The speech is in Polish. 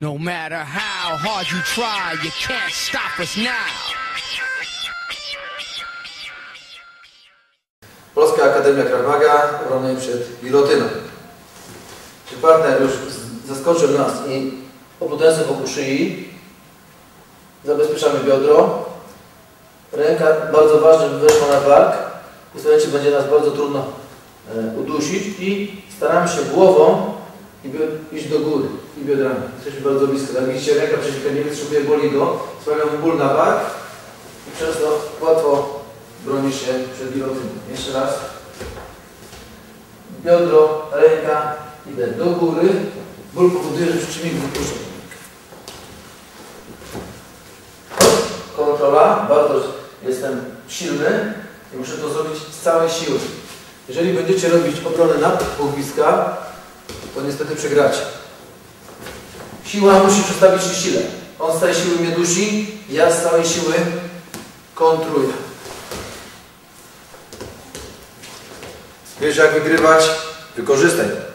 No matter how hard you try, you can't stop us now. Polska Akademia Kramaga obrony przed gilotyną. Czy partner już zaskoczył nas i obudęsem wokół szyi, zabezpieczamy biodro. Ręka bardzo ważna, by weszła na bark. W tym będzie nas bardzo trudno e, udusić i staramy się głową iść do góry i biodrami. Jesteśmy bardzo blisko. Jak widzicie, ręka przeciwka nie wytrzymuje, boli go, sprawia mu ból na bark i przez to łatwo broni się przed gilotyną. Jeszcze raz. Biodro, ręka, idę do góry. Ból powoduje, że przeciwnik wypuszcza. Kontrola, bardzo jestem silny i muszę to zrobić z całej siły. Jeżeli będziecie robić obronę na półwiska, to niestety przegracie. Siła musi przestawić się sile. On z całej siły mnie dusi, ja z całej siły kontruję. Wiesz jak wygrywać? Wykorzystaj.